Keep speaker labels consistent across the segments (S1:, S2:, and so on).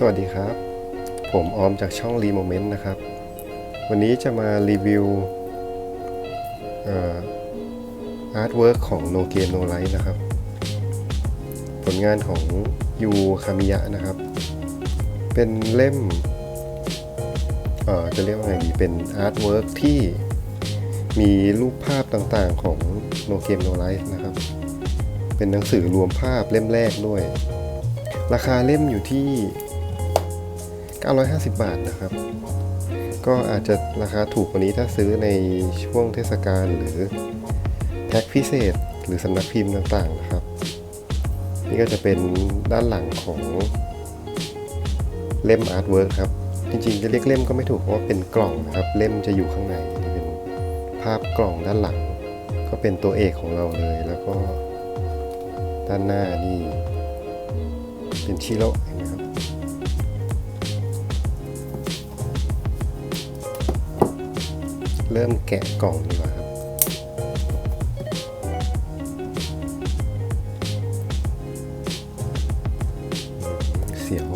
S1: สวัสดีครับ ผมออมจากช่องรีโมเมนต์นะครับ วันนี้จะมารีวิวอาร์ตเวิร์กของ No Game No Life นะครับ ผลงานของยูคามิยะนะครับ เป็นเล่มจะเรียกว่าไงดีเป็นอาร์ตเวิร์กที่มีรูปภาพต่างๆของ No Game No Life นะครับ เป็นหนังสือรวมภาพเล่มแรกด้วยราคาเล่มอยู่ที่ 950 บาทนะครับ ก็อาจจะราคาถูกกว่านี้ถ้าซื้อในช่วงเทศกาลหรือแท็กพิเศษ หรือสำนักพิมพ์ต่างๆนะครับ นี่ก็จะเป็นด้านหลังของเล่มอาร์ตเวิร์กครับ จริงๆจะเรียกเล่มก็ไม่ถูกเพราะว่าเป็นกล่องนะครับ เล่มจะอยู่ข้างในนี่เป็นภาพกล่องด้านหลัง ก็เป็นตัวเอกของเราเลยแล้วก็ด้านหน้านี่เป็นชิโร่ เริ่มแกะกล่องดีกว่าครับ เสียว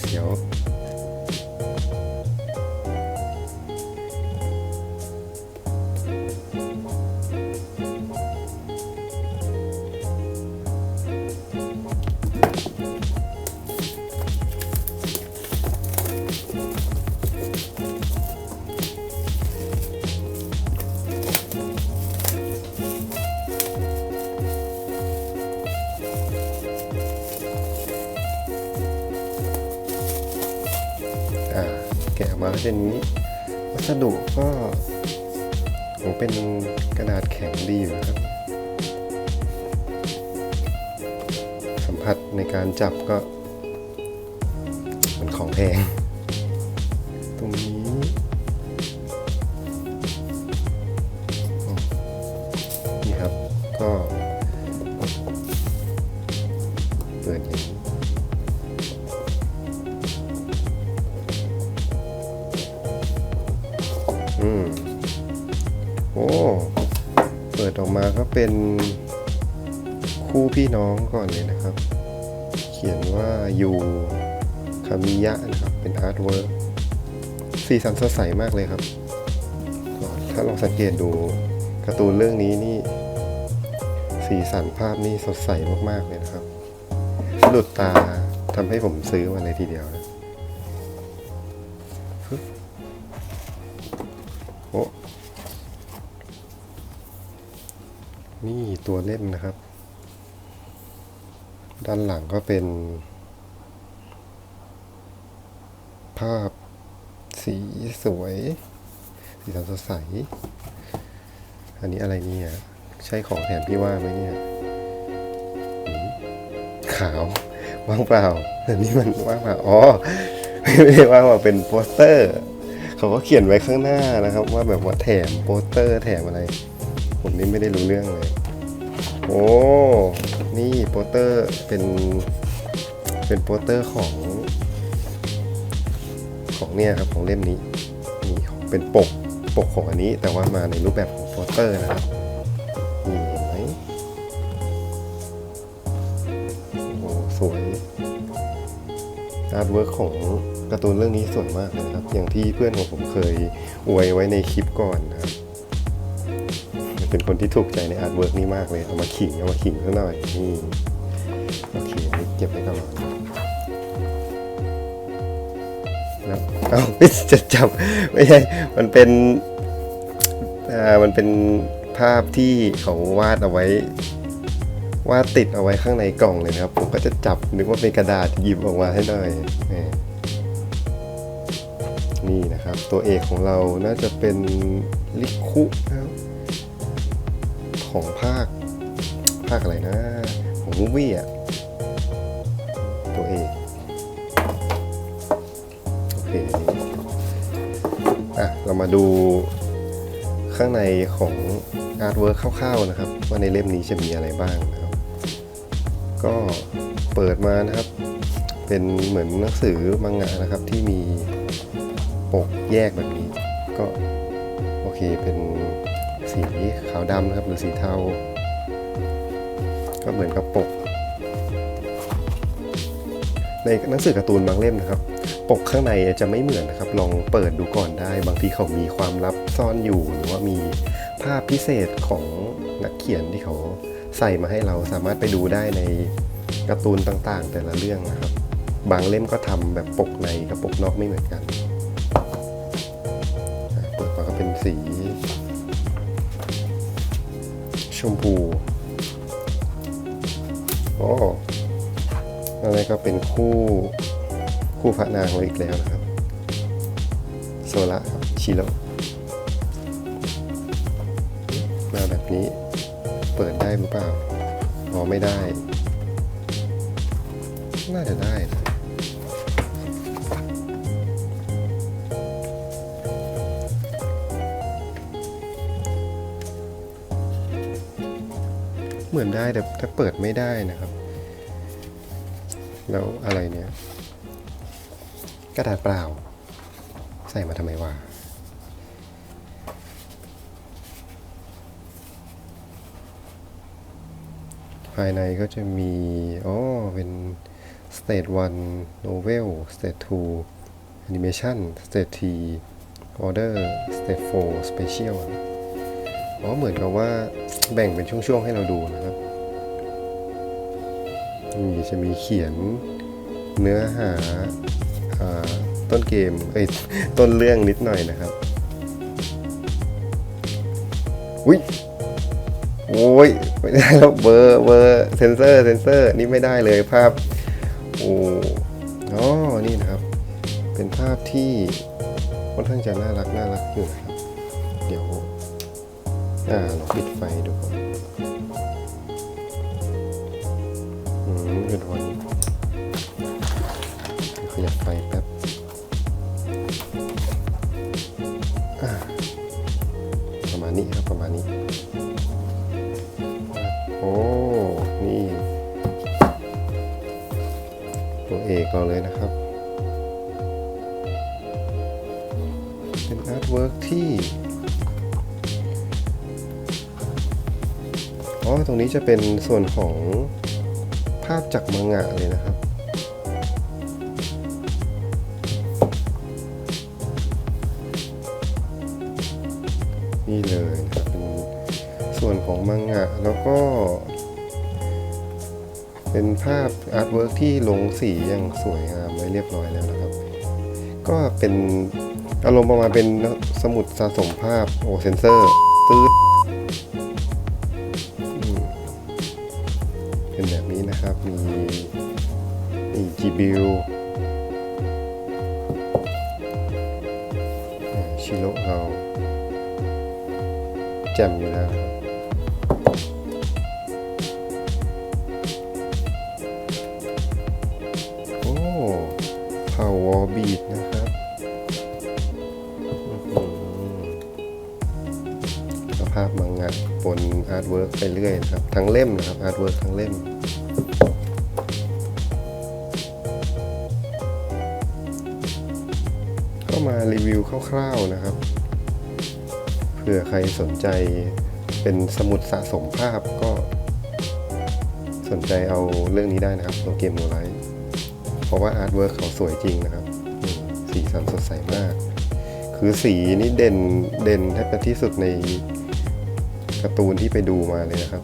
S1: เสียว มาก็เป็นอย่างนี้ วัสดุก็โหเป็นกระดาษแข็งดีอยู่นะครับ สัมผัสในการจับก็มันของแพง ตรงนี้นี่ครับก็ เป็นคู่พี่น้องก่อนเลยนะครับ เขียนว่ายูคามิยะนะครับ เป็นอาร์ตเวิร์กสีสันสดใสมากเลยครับ ถ้าลองสังเกตดูการ์ตูนเรื่องนี้นี่ สีสันภาพนี่สดใสมากๆเลยนะครับสะดุดตาทำให้ผมซื้อมาเลยทีเดียวนะ ตัวเล่มนะครับ ด้านหลังก็เป็น ภาพสีสวย สีสันสดใส อันนี้อะไรเนี่ย ใช่ของแถมพี่ว่าไหมเนี่ยขาวว่างเปล่าอันนี้มันว่างเปล่าอ๋อไม่ได้ว่างเปล่าเป็นโปสเตอร์เขาก็เขียนไว้ข้างหน้านะครับ ว่าแบบว่าแถมโปสเตอร์แถมอะไร ผมนี่ไม่ได้รู้เรื่องเลย โอ้ นี่โปสเตอร์เป็น เป็นโปสเตอร์ของ ของเนี่ยครับของเล่มนี้ นี่เป็นปก ปกของอันนี้แต่ว่ามาในรูปแบบของโปสเตอร์นะครับนี่เห็นไหมโอ้สวย อาร์ตเวิร์กของการ์ตูนเรื่องนี้สวยมากนะครับ อย่างที่เพื่อนของผมเคยอวยไว้ในคลิปก่อนนะครับ เป็นคนที่ถูกใจในอาร์ตเวิร์กนี้มากเลย เอามาขิง เอามาขิงสักหน่อย นี่โอเคอันนี้เก็บไว้ก่อนแล้วเอ้าจะจับไม่ใช่ มันเป็นอ่ามันเป็นภาพที่เขาวาดเอาไว้วาดติดเอาไว้ข้างในกล่องเลยนะครับ ผมก็จะจับนึกว่าเป็นกระดาษหยิบออกมาให้หน่อยนี่นะครับ ตัวเอกของเราน่าจะเป็นลิคุนะครับ ของภาค ภาคอะไรนะ ของมูวี่อะ ตัวเอกโอเคอะ เรามาดูข้างในของอาร์ตเวิร์คร่าวๆนะครับ ว่าในเล่มนี้จะมีอะไรบ้างนะครับ ก็เปิดมานะครับ เป็นเหมือนหนังสือมังงะนะครับที่มีปกแยกแบบนี้ ก็โอเคเป็น สีขาวดำนะครับหรือสีเทา ก็เหมือนกับปก ในหนังสือการ์ตูนบางเล่มนะครับ ปกข้างในจะไม่เหมือนนะครับ ลองเปิดดูก่อนได้ บางทีเขามีความลับซ่อนอยู่ หรือว่ามีภาพพิเศษของนักเขียนที่เขาใส่มาให้เราสามารถไปดูได้ในการ์ตูนต่างๆ แต่ละเรื่องนะครับ บางเล่มก็ทำแบบปกในกับปกนอกไม่เหมือนกัน เปิดมาก็เป็นสี ชมพูโอ้อะไรก็เป็นคู่คู่พระนางเราอีกแล้วนะครับโซละครับชิโรมาแบบนี้เปิดได้หรือเปล่าอ๋อไม่ได้ น่าจะได้นะ เหมือนได้แต่ถ้าเปิดไม่ได้นะครับ แล้วอะไรเนี่ย กระดาษเปล่า ใส่มาทำไมวะภายในก็จะมี อ๋อ เป็น State 1 Novel State 2 Animation State 3 Order State 4 Special อ๋อเหมือนกับว่าแบ่งเป็นช่วงๆให้เราดูนะครับนี่จะมีเขียนเนื้อหาอาต้นเกมเอ้ยต้นเรื่องนิดหน่อยนะครับอุ้ยโอ้ยไม่ได้แล้วเบอร์เบอร์เซนเซอร์เซนเซอร์นี่ไม่ได้เลยภาพโอ้อ๋อนี่นะครับ เป็นภาพที่ค่อนข้างจะน่ารักน่ารักอยู่นะครับ เดี๋ยว อ่าลองปิดไฟดูก่อนอืมเป็นวันขยับไฟแป๊บประมาณนี้ครับประมาณนี้ โอ้ นี่ ตัวเอกเราเลยนะครับ เป็นอาร์ตเวิร์กที่ อ๋อตรงนี้จะเป็นส่วนของภาพจากมังงะเลยนะครับ นี่เลยนะครับเป็นส่วนของมังงะแล้วก็ เป็นภาพอาร์ตเวิร์กที่ลงสีอย่างสวยงามไว้เรียบร้อยแล้วนะครับ ก็เป็นอารมณ์ประมาณเป็นสมุดสะสมภาพโอเซนเซอร์ตืดอื บิลชิโร่เราแจ่มอยู่แล้วโอ้เผาวอบีดนะครับสภาพมังงะปนอาร์ตเวิร์กไปเรื่อยนะครับ ทั้งเล่มนะครับอาร์ตเวิร์กทั้งเล่ม มารีวิวคร่าวๆนะครับ เผื่อใครสนใจเป็นสมุดสะสมภาพก็ สนใจเอาเรื่องนี้ได้นะครับตัวเกมโนไลท์เพราะว่าอาร์ตเวิร์กเขาสวยจริงนะครับ สีสันสดใสมาก คือสีนี่เด่นเด่นแทบจะที่สุดในการ์ตูนที่ไปดูมาเลยนะครับ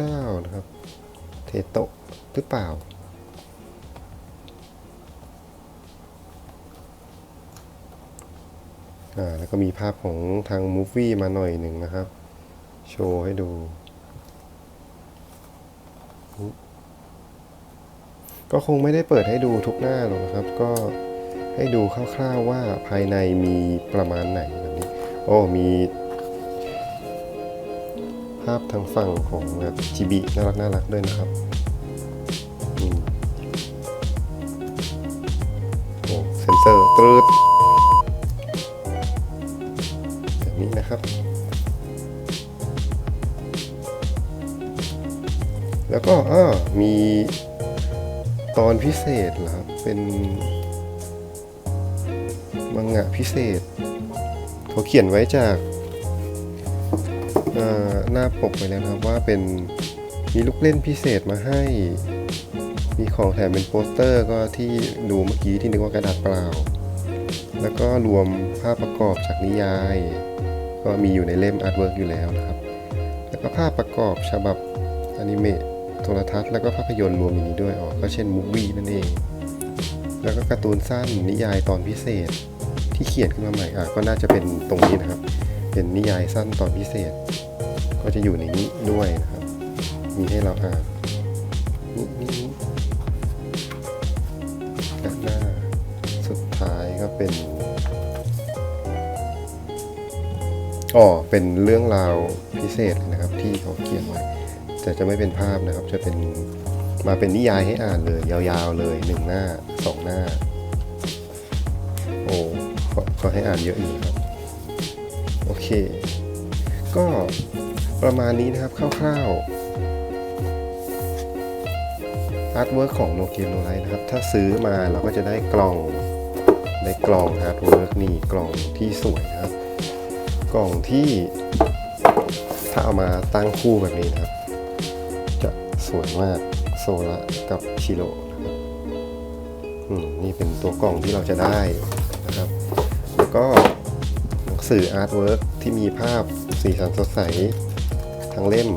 S1: จ้านะครับ เทโตะหรือเปล่า อ่า แล้วก็มีภาพของทางมูฟวี่มาหน่อยหนึ่งนะครับ โชว์ให้ดูก็คงไม่ได้เปิดให้ดูทุกหน้าหรอกนะครับ ก็ให้ดูคร่าวๆว่าภายในมีประมาณไหนแบบนี้ โอ้มีาพทางฝั่งของแบบจีบีน่ารักน่ารักด้วยนะครับโอ้เซนเซอร์ตรึดแบบนี้นะครับ แล้วก็อ้อมีตอนพิเศษเหรอครับ เป็นมังงะพิเศษเขาเขียนไว้จาก หน้าปกไปแล้วนะครับว่าเป็นมีลูกเล่นพิเศษมาให้ มีของแถมเป็นโปสเตอร์ก็ที่ดูเมื่อกี้ที่นึกว่ากระดาษเปล่า แล้วก็รวมภาพประกอบจากนิยาย ก็มีอยู่ในเล่มอาร์ตเวิร์กอยู่แล้วนะครับ แล้วก็ภาพประกอบฉบับอนิเมะโทรทัศน์แล้วก็ภาพยนตร์รวมอยู่นี้ด้วยออก็เช่นมูฟวี่นั่นเอง แล้วก็การ์ตูนสั้นนิยายตอนพิเศษที่เขียนขึ้นมาใหม่อะก็น่าจะเป็นตรงนี้นะครับ เป็นนิยายสั้นตอนพิเศษ ก็จะอยู่ในนี้ด้วยนะครับ มีให้เราอ่านนี่นี่ด้หน้าสุดท้ายก็เป็นอ๋อเป็นเรื่องราวพิเศษนะครับ ที่เขาเขียนไว้แต่จะไม่เป็นภาพนะครับ จะเป็นมาเป็นนิยายให้อ่านเลย ยาวๆเลยหนึ่งหน้าสองหน้า โอ้ก็ก็ให้อ่านเยอะอยู่ครับ โอเค ก็ ประมาณนี้นะครับคร่าวๆอาร์ตเวิร์กของโนเกียโนไลนะครับ ถ้าซื้อมาเราก็จะได้กล่องได้กล่องอาร์ตเวิร์กนี่กล่องที่สวยนะครับ กล่องที่ถ้าเอามาตั้งคู่แบบนี้นะครับ จะสวยมากโซละกับชิโร่นะครับนี่เป็นตัวกล่องที่เราจะได้นะครับ แล้วก็หนังสืออาร์ตเวิร์กที่มีภาพสีสันสดใส ทั้งเล่ม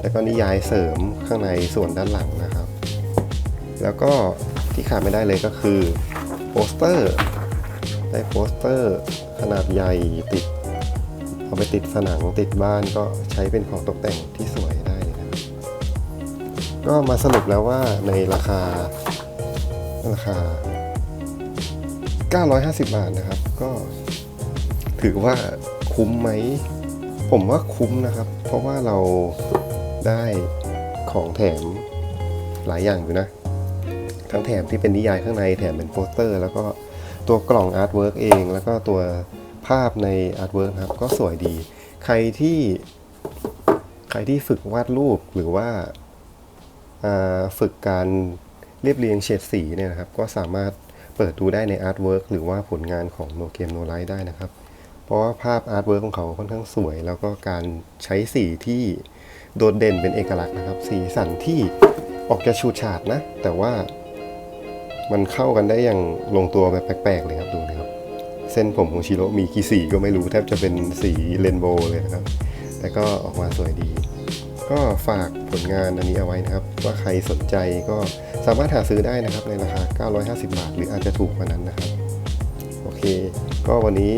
S1: แล้วก็นิยายเสริมข้างในส่วนด้านหลังนะครับ แล้วก็ที่ขาดไม่ได้เลยก็คือโปสเตอร์ได้โปสเตอร์ขนาดใหญ่ติดเอาไปติดผนังติดบ้านก็ใช้เป็นของตกแต่งที่สวยได้เลยนะครับก็มาสรุปแล้วว่าในราคาราคา 950 บาทนะครับ ก็ถือว่าคุ้มไหม ผมว่าคุ้มนะครับ ราะว่าเราได้ของแถมหลายอย่างอยู่นะ ทั้งแถมที่เป็นนิยายข้างในแถมเป็นโปสเตอร์ แล้วก็ตัวกล่องอาร์ตเวิร์กเอง แล้วก็ตัวภาพในอาร์ตเวิร์กครับก็สวยดี ใครที่ใครที่ฝึกวาดรูปหรือว่าฝึกการเรียบเรียงเฉดสีเนี่ยนะครับ ก็สามารถเปิดดูได้ในอาร์ตเวิร์กหรือว่าผลงานของ No Game No Life ได้นะครับ เพราะว่าภาพอาร์ตเวิร์กของเขาค่อนข้างสวย แล้วก็การใช้สีที่โดดเด่นเป็นเอกลักษณ์นะครับ สีสันที่ออกจะฉูดฉาดนะ แต่ว่ามันเข้ากันได้อย่างลงตัวแบบแปลกๆเลยครับดูนะครับ เส้นผมของชิโร่มีกี่สีก็ไม่รู้แทบจะเป็นสีเรนโบว์เลยนะครับ แต่ก็ออกมาสวยดี ก็ฝากผลงานอันนี้เอาไว้นะครับ ว่าใครสนใจก็สามารถหาซื้อได้นะครับในราคา 950 บาท หรืออาจจะถูกกว่านั้นนะครับ โอเค ก็วันนี้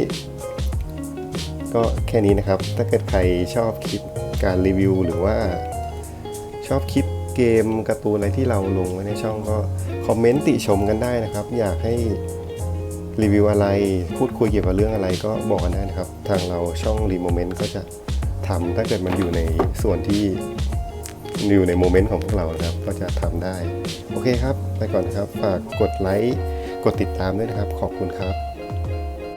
S1: ก็แค่นี้นะครับ ถ้าเกิดใครชอบคลิปการรีวิว หรือว่าชอบคลิปเกมการ์ตูนอะไรที่เราลงไว้ในช่องก็คอมเมนต์ติชมกันได้นะครับ อยากให้รีวิวอะไรพูดคุยเกี่ยวกับเรื่องอะไรก็บอกกันได้นะครับ ทางเราช่องรีโมเมนต์ก็จะทำถ้าเกิดมันอยู่ในส่วนที่อยู่ในโมเมนต์ของพวกเรานะครับ ก็จะทำได้ โอเคครับ ไปก่อนครับ ฝากกดไลค์ กดติดตามด้วยนะครับ ขอบคุณครับ